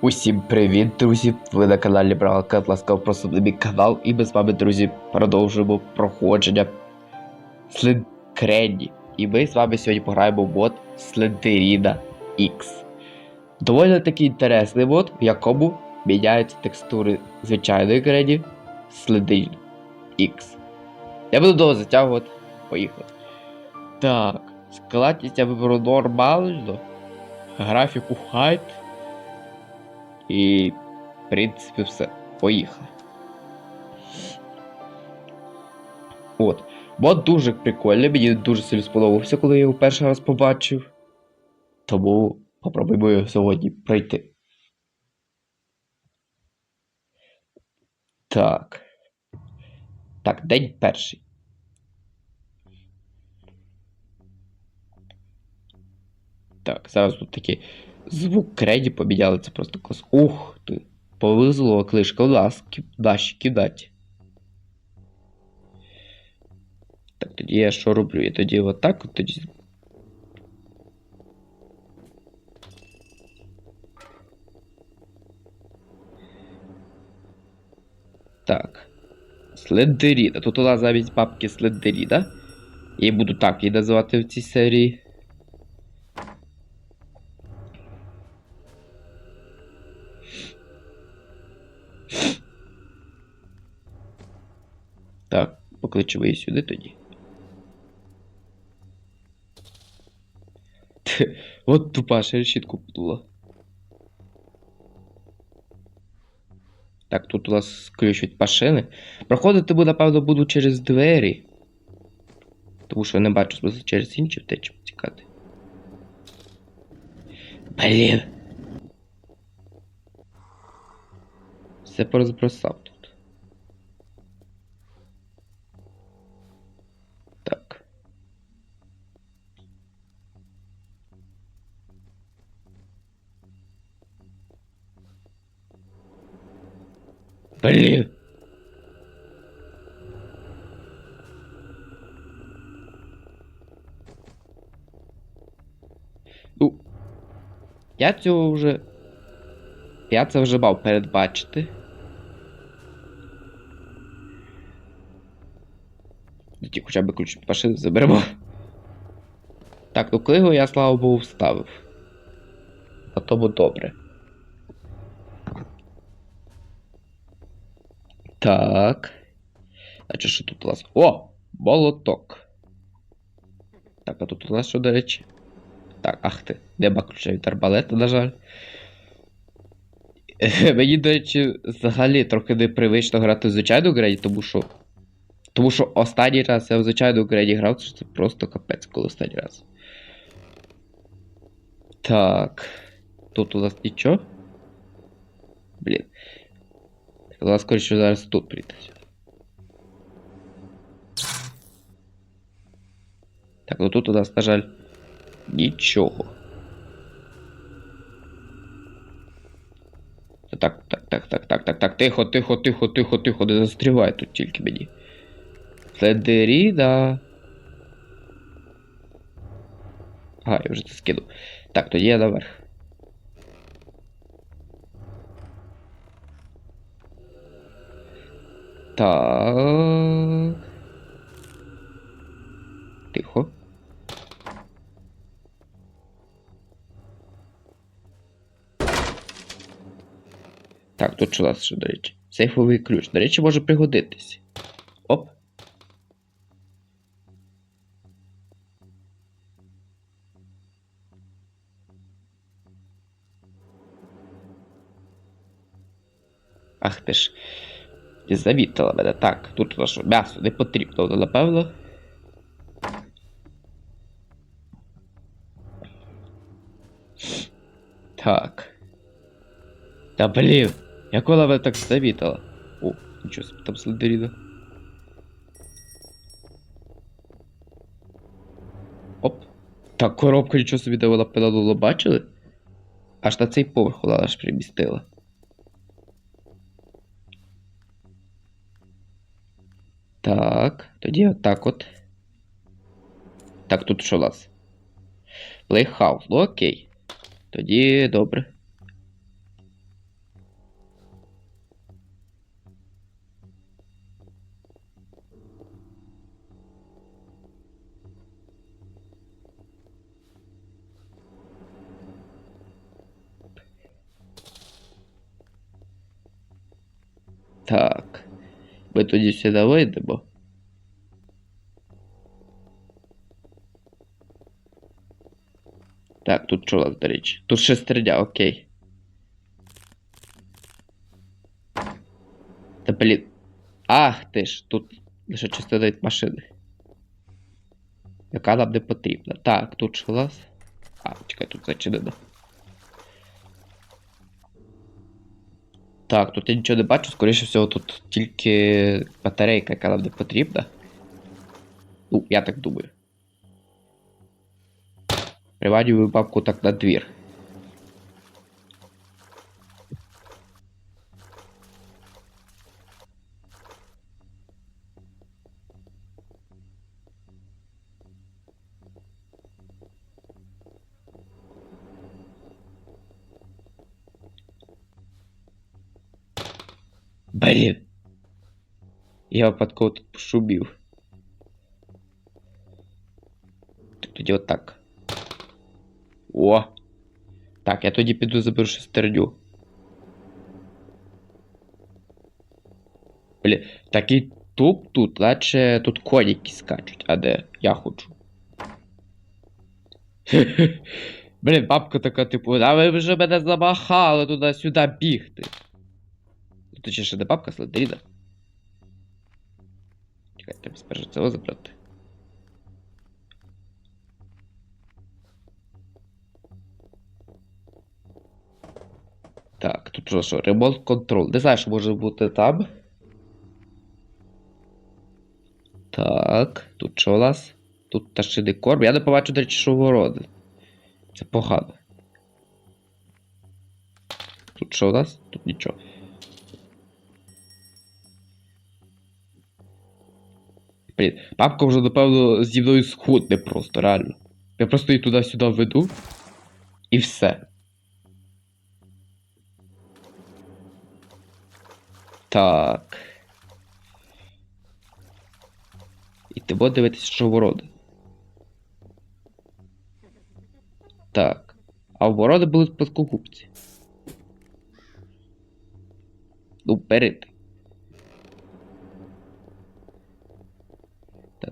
Усім привіт, друзі! Ви на каналі Бралка, ласкаво просимо на мій канал, і ми з вами, друзі, продовжуємо проходження Слендкренні. І ми з вами сьогодні пограємо в мод Слендеріна X. Доволі такий інтересний мод, в якому міняються текстури звичайної Крені Слендерін X. Я буду довго затягувати. Поїхали. Так, складність я виберу нормально. Графіку хайт. І, в принципі, все. Поїхали. От. Мод дуже прикольний, мені дуже сильно сподобався, коли я його перший раз побачив. Тому попробуємо його сьогодні пройти. Так. Так, день перший. Так, зараз тут такий звук креді поміняли, це просто клас. Ух ти. Повезло, клишка у нас кидать. Так, тоді я що роблю? Я тоді отак, от тоді. Так. Слендеріна. Тут у нас замість папки Слендеріна. Я буду так її називати в цій серії. Її сюди тоді. От тупа ще решітку путала. Так, тут у нас ключ від машини. Проходити напевно, буду через двері. Тому що я не бачу смисла через інші втечі втікати. Блін. Все порозбросав Блін. Ну, я цього вже. Я це вже мав передбачити. Тоді хоча б ключ від машини заберемо. Так, ну книгу я, слава Богу, вставив. А тому добре. Так. А чи що тут у нас? О! Молоток. Так, а тут у нас що, до речі? Так, ах ти, нема ключа від арбалета, на жаль. Мені, до речі, взагалі трохи непривично грати в звичайну грені, тому що. Тому що останній раз я в звичайну грені грав, це просто капець, коли останній раз. Так. Тут у нас нічого. Блін. У нас, скоріше, зараз тут прийде. Так, ну тут у нас, на жаль, нічого. Так, так, так, так, так, так, так, тихо, тихо, тихо, тихо, тихо, не застрівай тут тільки мені. Федеріда. Ага, я вже це скинув. Так, тоді я наверх. Так. Тихо. Так, тут у нас ще, до речі? Сейфовий ключ. До речі, може пригодитись. Оп. Ах ти ж. Завітала мене. Так, тут що, м'ясо не потрібно, напевно. Так. Та блін, як вона мене так завітала? О, нічого собі там слендеріна. Оп. Так, коробка нічого собі де вона бачили? Аж на цей поверх вона аж примістила. Так, тоді отак от. Так, тут що у нас? Playhouse, ну окей. Тоді добре. Так. Ми тоді сюди вийдемо. Так, тут нас, до речі? Тут шестерня, окей. Та блін. Ах ти ж, тут лише частина від машини. Яка нам не потрібна. Так, тут що у нас? А, чекай, тут зачинено. Так, тут я нічого не бачу, скоріше всього, тут тільки батарейка, яка нам не потрібна. Ну, я так думаю. Привадю бабку так на двір. Блін. Я випадково тут пошубів. Тоді отак. О! Так, я тоді піду заберу шестерню. Блін, такий туп тут, наче тут коніки скачуть, а де я хочу. Блін, бабка така, типу, а ви вже мене замахали туди-сюди бігти. Ще не бабка Слендеріна. Чекай, треба спершу цього забрати. Так, тут що, ремонт контроль. Не знаю, що може бути там. Так, тут що у нас? Тут пташиний корм. Я не побачу, до речі, що ворони. Це погано. Тут що у нас? Тут нічого. Блін, папка вже, напевно, зі мною схудне просто, реально. Я просто її туди-сюди веду. І все. Так. І ти будеш дивитися, що ворони. Так. А ворони будуть плоскогубці. Ну, бери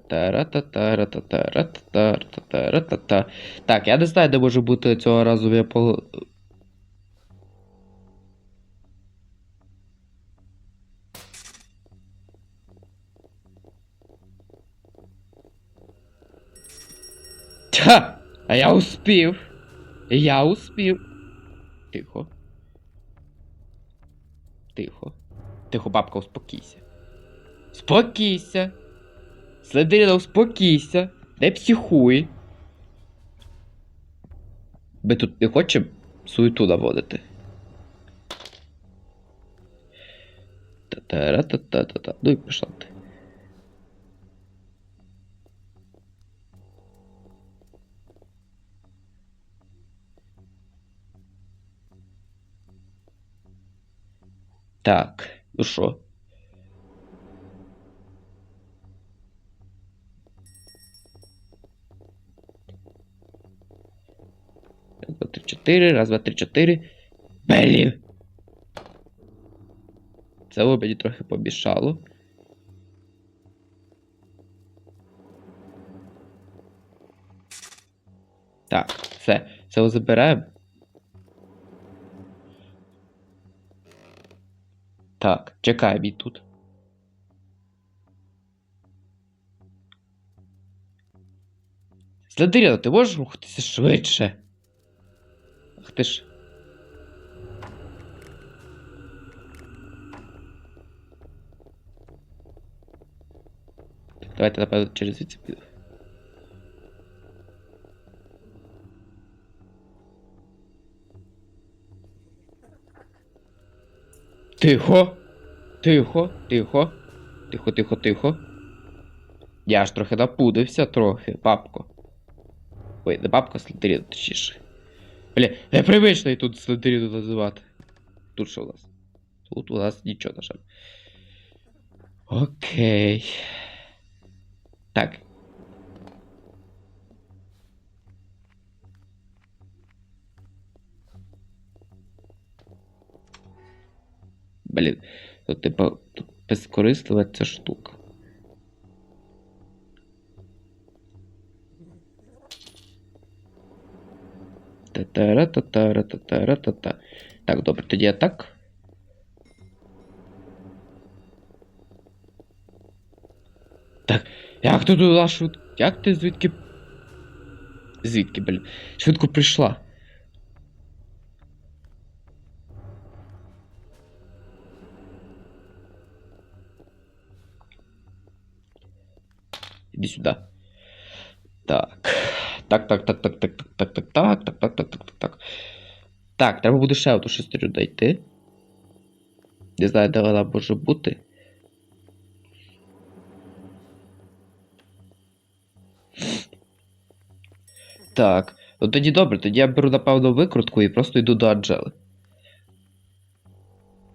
ти. Та-та-ра-та-та-ра-та-та-ра-та-та-ра-та-та. Так, я не знаю, де може бути цього разу я по. Та! А я успів. Я успів. Тихо. Тихо. Тихо, бабка, успокійся. Спокійся. Слендеріна, успокійся. Не психуй. Ми тут не хочемо суету наводити. Та-та-ра-та-та-та-та. Ну і пішла ти. Так, ну що? Раз, два, три, чотири, раз, два, три, чотири. Блін. Це мені трохи помішало. Так, все, це забираємо. Так, чекай мій тут. Слендеріно, ти можеш рухатися швидше? Ти ж. Давайте, напевно, через звідси піду. Тихо. Тихо, тихо. Тихо, тихо, тихо. Я ж трохи напудився трохи, бабко. Ой, не бабка, слендеріно, точніше. Бля, непривично і тут слендеріну називати. Тут що у нас? Тут у нас нічого, на. Окей. Так. Блін. Тут, типа, тут безкорислива ця штука. Та-та-ра-та-та-ра-та-та-ра-та-та. Так, добре, тоді я так. Так, як ти туди швидко? Як ти звідки? Звідки, блін? Швидко прийшла. Іди сюди. Так. Так, так, так, так, так, так, так, так, так, так, так, так, так, так, так. Так, треба буде ще оту шестерю дойти. Не знаю, де вона може бути. Так. Ну тоді добре, тоді я беру, напевно, викрутку і просто йду до Анджели.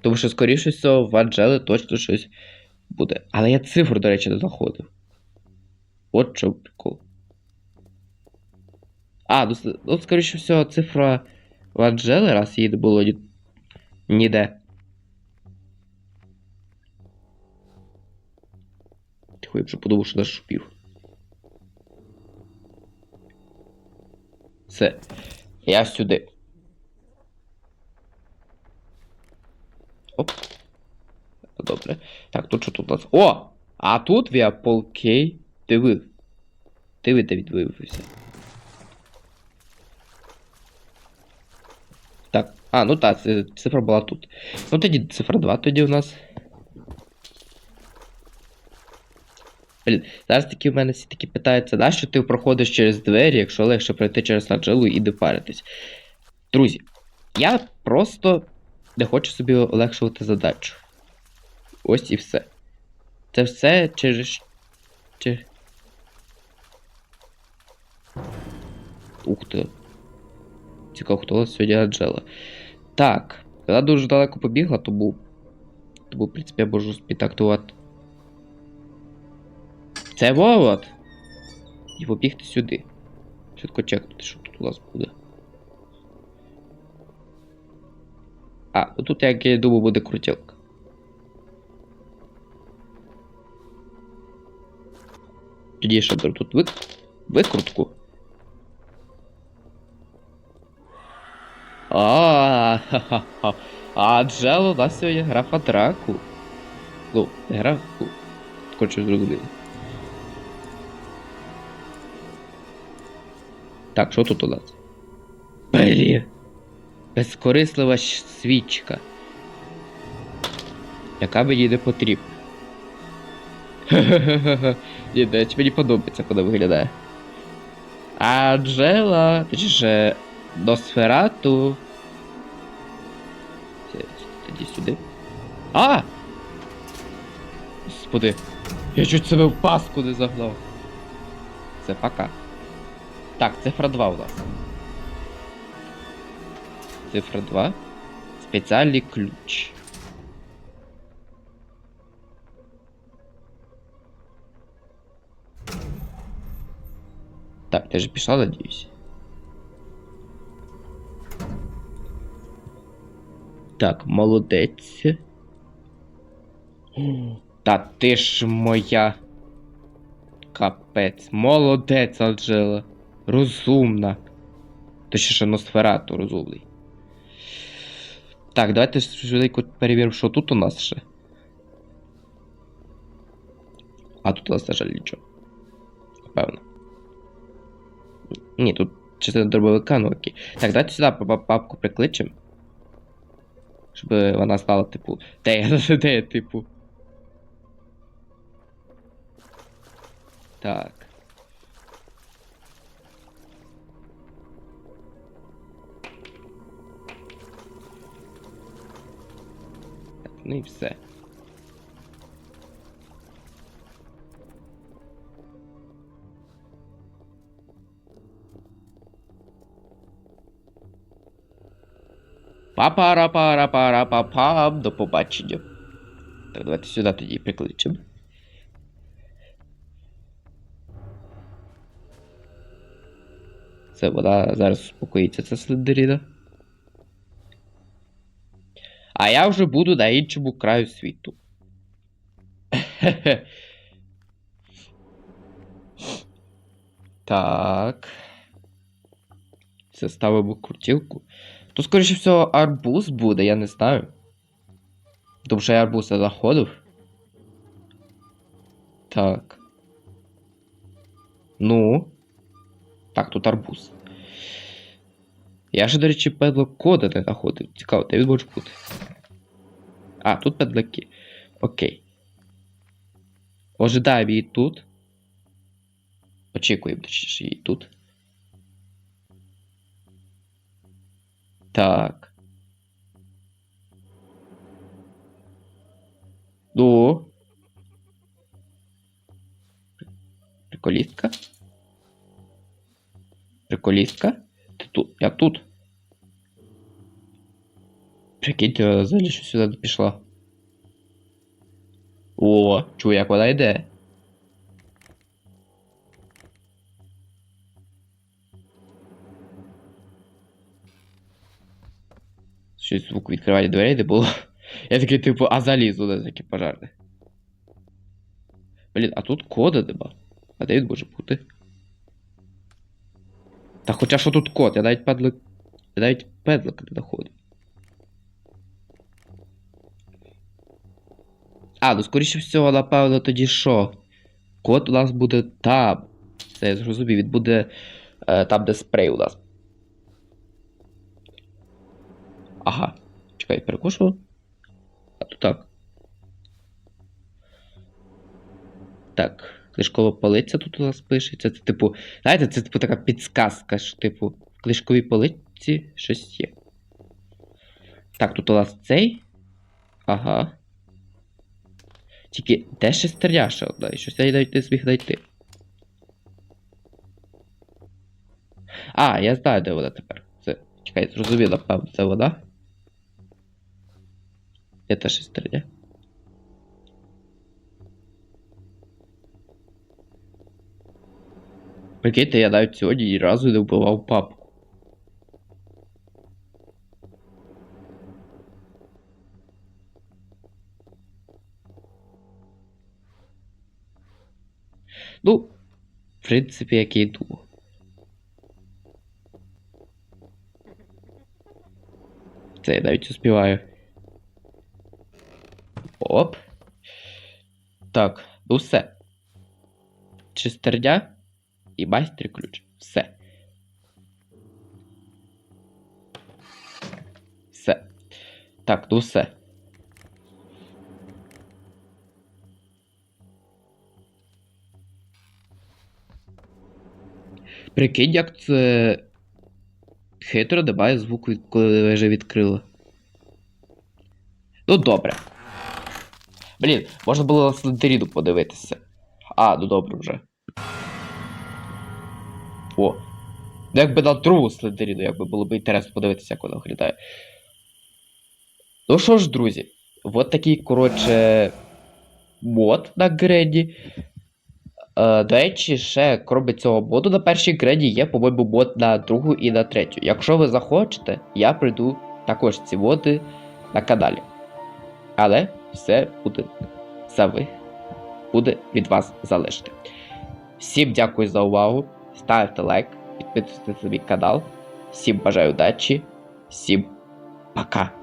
Тому що, скоріше всього, в Анджели точно щось буде. Але я цифру, до речі, не знаходив. От що прикол. А, ну, с- ну скоріше всього, цифра в Анджели, раз її було ніде. Тихо, я вже подумав, що наш шупів. Все. Я сюди. Оп. Добре. Так, тут що тут у нас? О! А тут. Диви. Диви, Давід виявився. Так. А, ну так, цифра була тут. Ну тоді цифра 2 тоді у нас. Блін, зараз такі в мене всі такі питаються, нащо ти проходиш через двері, якщо легше пройти через Анджелу і не паритись. Друзі, я просто не хочу собі олегшувати задачу. Ось і все. Це все через. Через... Ух ти. Цікаво, хто сьогодні Анджела. Так, вона дуже далеко побігла, тому. Тому, в принципі, я можу спідактувати. Це Вовод! І побігти сюди. Швидко чекнути, що тут у нас буде. А, ну тут, як я думаю, буде крутілка. Тоді ще тут вик... викрутку. А, ха-ха-ха. А Джел у нас сьогодні графа драку. Ну, не граф, ну, хочу зрозуміти. Так, що тут у нас? Блін. Безкорислива свічка. Яка мені не потрібна. Ха-ха-ха. Ні, до речі, мені подобається, коли виглядає. Анджела, точніше, Носферату. Тоді сюди. А! Господи, я чуть себе в паску не загнав. Це пока. Так, цифра 2 у нас. Цифра 2. Спеціальний ключ. Так, ти ж пішла, надіюсь. Так, молодець. Та ти ж моя. Капець. Молодець, Анджела. Розумна. Точніше, Носферату розумний. Так, давайте швиденько перевіримо, що тут у нас ще. А тут у нас, на жаль, нічого. Певно. Ні, тут частина дробовика, ну окей. Так, давайте сюди па- па- папку прикличемо. Щоб вона стала, типу. Де я, типу. Так, ну і все. Пара пара пара па пам До побачення. Так, давайте сюди тоді прикличемо. Це вона зараз успокоїться, це Слендеріна. А я вже буду на іншому краю світу. Так. Все ставимо крутілку. То, скоріше всього, арбуз буде, я не знаю. Тому що я арбуз не заходив. Так. Ну. Так, тут арбуз. Я ж, до речі, кода не знаходив. Цікаво, де він може бути. А, тут педлаки. Окей. Ожидаємо її тут. Очікуємо, точніше, її тут. Так. Ну. Приколістка. Приколістка. Ти тут. Я тут. Прикиньте, взагалі що сюди пішла. О, чую, як вона йде. Щось звук відкривання дверей не було. Я такий, типу, а залізу на такі пожарне. Блін, а тут кода нема. А де він може бути? Та хоча що тут код, я навіть педлик. Я навіть педлик не знаходив. А, ну скоріше всього, напевно, тоді що? Код у нас буде там. Це я зрозумів, він буде е, там, де спрей у нас. Ага. Чекай, перекушу. А то так. Так, книжкова полиця тут у нас пишеться. Це, типу, знаєте, це типу така підсказка, що, типу, в книжковій полиці щось є. Так, тут у нас цей. Ага. Тільки де шестерня ще одна? І щось я навіть не зміг знайти. А, я знаю, де вона тепер. Це. Чекай, зрозуміло, певно, це вона. Де та шестерня? Прикиньте, я навіть сьогодні ні разу не вбивав папку. Ну, в принципі, як я й думав. Це я навіть успіваю. Оп. Так, ну все. Шестерня і майстер ключ. Все. Все. Так, ну все. Прикинь, як це хитро немає звуку, коли вже відкрили. Ну добре. Блін, можна було на Слендеріну подивитися. А, ну добре вже. О. Ну якби на другу Слендеріну, якби було б інтересно подивитися, як вона виглядає. Ну що ж, друзі, от такий, коротше, мод на Греді. Е, до речі, ще крім цього моду на першій греді є, по-моєму, мод на другу і на третю. Якщо ви захочете, я прийду також ці моди на каналі. Але все буде за ви. Буде від вас залежати. Всім дякую за увагу. Ставте лайк, підписуйтесь на мій канал. Всім бажаю удачі. Всім пока.